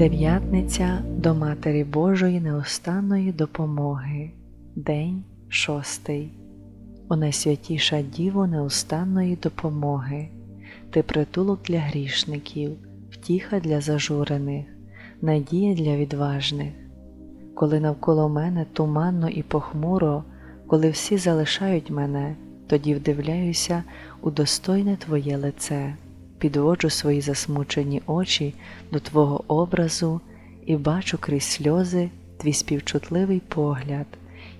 Дев'ятниця до Матері Божої неустанної допомоги. День шостий. О найсвятіша Діво неустанної допомоги. Ти притулок для грішників, втіха для зажурених, надія для відважних. Коли навколо мене туманно і похмуро, коли всі залишають мене, тоді вдивляюся у достойне Твоє лице, підводжу свої засмучені очі до Твого образу і бачу крізь сльози твій співчутливий погляд,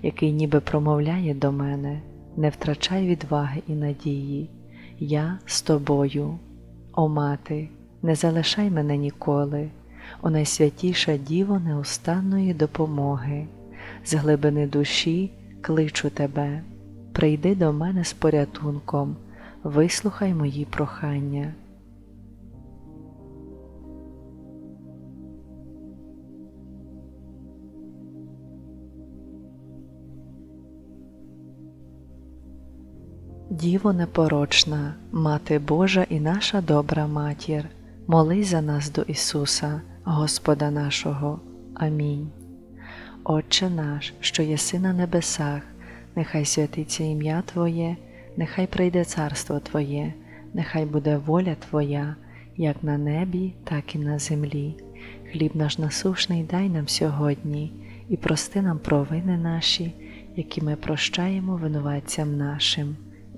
який ніби промовляє до мене, не втрачай відваги і надії. Я з тобою, о мати, не залишай мене ніколи, о найсвятіша Діво неустанної допомоги, з глибини душі кличу тебе, прийди до мене з порятунком, вислухай мої прохання. Діво непорочна, Мати Божа і наша добра матір, молись за нас до Ісуса, Господа нашого. Амінь. Отче наш, що єси на небесах, нехай святиться ім'я Твоє, нехай прийде царство Твоє, нехай буде воля Твоя, як на небі, так і на землі. Хліб наш насушний дай нам сьогодні і прости нам провини наші, які ми прощаємо винуватцям нашим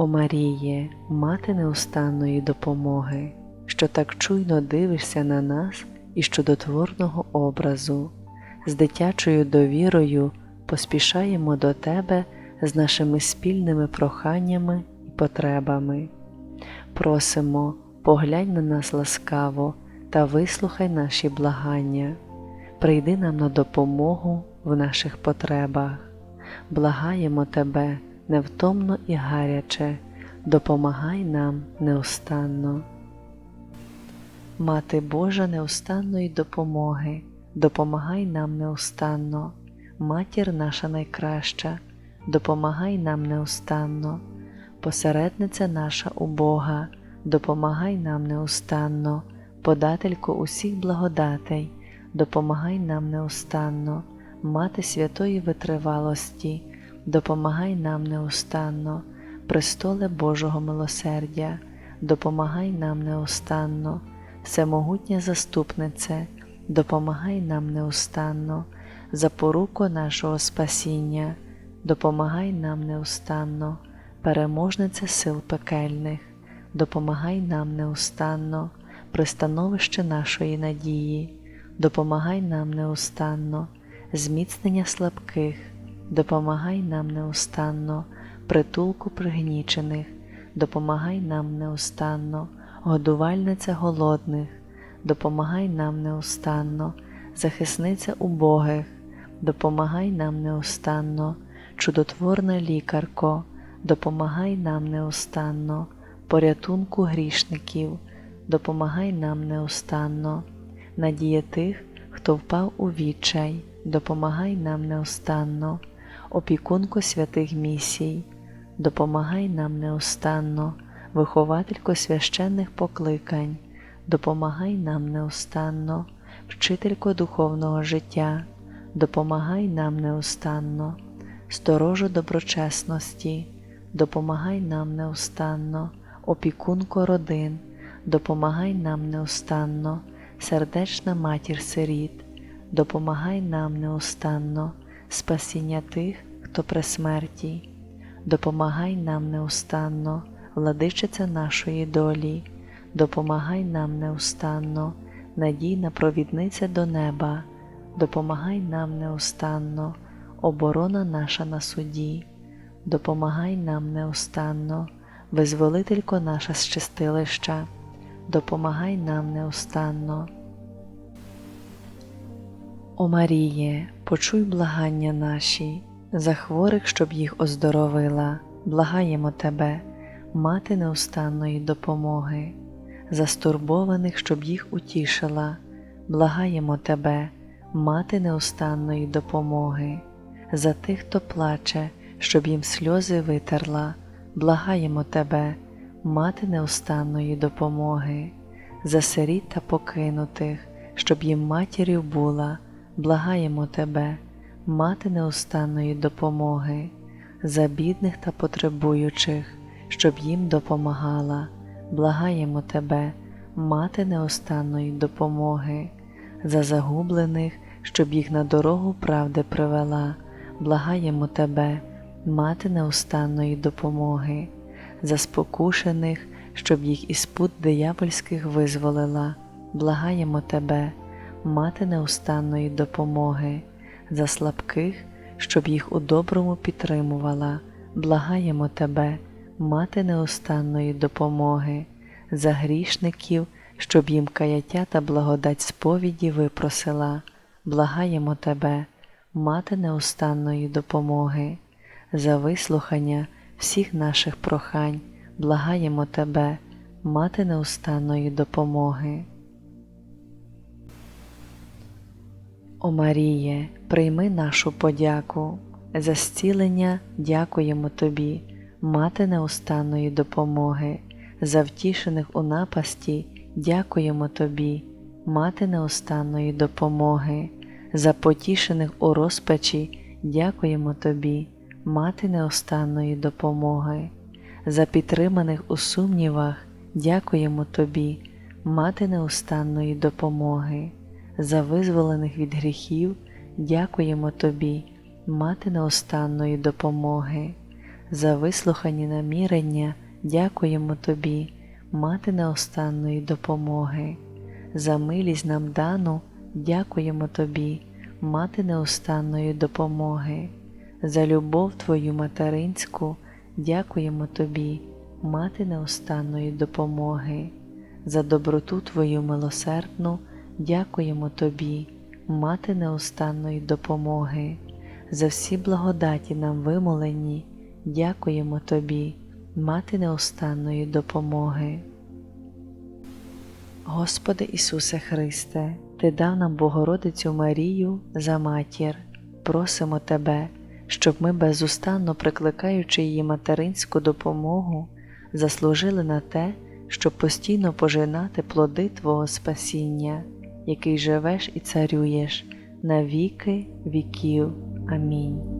О Маріє, мати неустанної допомоги, що так чуйно дивишся на нас і чудотворного образу, з дитячою довірою поспішаємо до Тебе з нашими спільними проханнями і потребами. Просимо, поглянь на нас ласкаво та вислухай наші благання, прийди нам на допомогу в наших потребах, благаємо Тебе невтомно і гаряче, допомагай нам неустанно. Мати Божа неустанної допомоги, допомагай нам неустанно, матір наша найкраща, допомагай нам неустанно, посередниця наша у Бога, допомагай нам неустанно, подателько усіх благодатей, допомагай нам неустанно, мати святої витривалості допомагай нам неустанно, престоле Божого милосердя, допомагай нам неустанно, всемогутня заступнице, допомагай нам неустанно, запоруко нашого спасіння, допомагай нам неустанно, переможнице сил пекельних, допомагай нам неустанно, пристановище нашої надії, допомагай нам неустанно, зміцнення слабких допомагай нам неустанно, притулку пригнічених, допомагай нам неустанно, годувальниця голодних, допомагай нам неустанно, захисниця убогих, допомагай нам неустанно, чудотворна лікарко, допомагай нам неустанно, порятунку грішників, допомагай нам неустанно, надія тих, хто впав у відчай, допомагай нам неустанно опікунко святих місій, допомагай нам неустанно, вихователько священних покликань, допомагай нам неустанно, вчителько духовного життя, допомагай нам неустанно, сторожу доброчесності, допомагай нам неустанно, опікунко родин, допомагай нам неустанно, сердечна матір сиріт, допомагай нам неустанно спасіння тих, хто при смерті, допомагай нам неустанно, владичиця нашої долі, допомагай нам неустанно, надійна провідниця до неба, допомагай нам неустанно, оборона наша на суді, допомагай нам неустанно, визволителько наша з чистилища, допомагай нам неустанно. О Маріє, почуй благання наші, за хворих, щоб їх оздоровила, благаємо Тебе, мати неустанної допомоги, за стурбованих, щоб їх утішила, благаємо Тебе, мати неустанної допомоги, за тих, хто плаче, щоб їм сльози витерла, благаємо Тебе, мати неустанної допомоги, за сиріт та покинутих, щоб їм матір'ю була, благаємо Тебе, мати неустанної допомоги, за бідних та потребуючих, щоб їм допомагала, благаємо Тебе, мати неустанної допомоги, за загублених, щоб їх на дорогу правди привела, благаємо Тебе, мати неустанної допомоги, за спокушених, щоб їх із пут диявольських визволила, благаємо Тебе, мати неустанної допомоги, за слабких, щоб їх у доброму підтримувала, благаємо Тебе, мати неустанної допомоги, за грішників, щоб їм каяття та благодать сповіді випросила, благаємо Тебе, мати неустанної допомоги, за вислухання всіх наших прохань, благаємо Тебе, мати неустанної допомоги. О Маріє, прийми нашу подяку, за зцілення дякуємо Тобі, мати неустанної допомоги, за втішених у напасті дякуємо Тобі, мати неустанної допомоги, за потішених у розпачі дякуємо Тобі, мати неустанної допомоги, за підтриманих у сумнівах дякуємо Тобі, мати неустанної допомоги за визволених від гріхів дякуємо Тобі, мати неустанної допомоги, за вислухані намірення дякуємо Тобі, мати неустанної допомоги, за милість нам дану дякуємо Тобі, мати неустанної допомоги, за любов Твою материнську дякуємо Тобі, мати неустанної допомоги, за доброту Твою милосердну дякуємо Тобі, мати неустанної допомоги, за всі благодаті нам вимолені, дякуємо Тобі, мати неустанної допомоги. Господи Ісусе Христе, Ти дав нам Богородицю Марію за матір, просимо Тебе, щоб ми безустанно прикликаючи її материнську допомогу, заслужили на те, щоб постійно пожинати плоди Твого спасіння який живеш і царюєш на віки віків. Амінь.